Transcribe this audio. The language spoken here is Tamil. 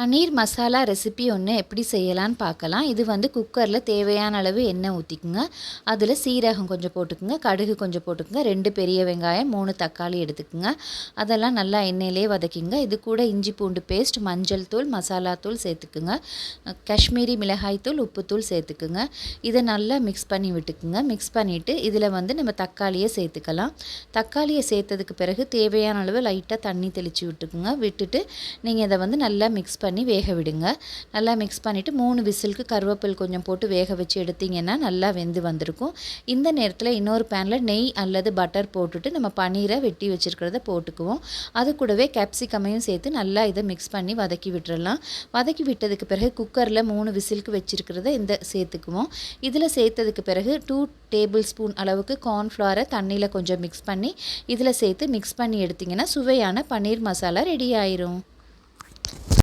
பன்னீர் மசாலா ரெசிபி ஒன்று எப்படி செய்யலான்னு பார்க்கலாம். இது வந்து குக்கரில் தேவையான அளவு எண்ணெய் ஊற்றிக்குங்க அதில் சீரகம் கொஞ்சம் போட்டுக்குங்க. கடுகு கொஞ்சம் போட்டுக்குங்க. ரெண்டு பெரிய வெங்காயம் மூணு தக்காளி எடுத்துக்குங்க. அதெல்லாம் நல்லா எண்ணெயிலே வதக்கிங்க. இது கூட இஞ்சி பூண்டு பேஸ்ட் மஞ்சள் தூள் மசாலா தூள் சேர்த்துக்குங்க. காஷ்மீரி மிளகாய் தூள் உப்புத்தூள் சேர்த்துக்குங்க. இதை நல்லா மிக்ஸ் பண்ணி விட்டுக்குங்க. மிக்ஸ் பண்ணிவிட்டு இதில் வந்து நம்ம தக்காளியை சேர்த்துக்கலாம். தக்காளியை சேர்த்ததுக்கு பிறகு தேவையான அளவு லைட்டாக தண்ணி தெளித்து விட்டுக்குங்க. விட்டுட்டு நீங்கள் இதை வந்து நல்லா மிக்ஸ் பண்ணி வேக விடுங்க. நல்லா மிக்ஸ் பண்ணிவிட்டு மூணு விசிலுக்கு கருவேப்பில் கொஞ்சம் போட்டு வேக வச்சு எடுத்திங்கன்னா நல்லா வெந்து வந்திருக்கும். இந்த நேரத்தில் இன்னொரு பேனில் நெய் அல்லது பட்டர் போட்டுட்டு நம்ம பன்னீரை வெட்டி வச்சுருக்கிறத போட்டுக்குவோம். அது கூடவே கேப்சிகமையும் சேர்த்து நல்லா இதை மிக்ஸ் பண்ணி வதக்கி விட்டுறலாம். வதக்கி விட்டதுக்கு பிறகு குக்கரில் மூணு விசிலுக்கு வச்சுருக்கிறத இந்த சேர்த்துக்குவோம். இதில் சேர்த்ததுக்கு பிறகு டூ டேபிள் ஸ்பூன் அளவுக்கு கார்ன்ஃப்ளவரை தண்ணியில் கொஞ்சம் மிக்ஸ் பண்ணி இதில் சேர்த்து மிக்ஸ் பண்ணி எடுத்திங்கன்னா சுவையான பன்னீர் மசாலா ரெடி ஆயிரும்.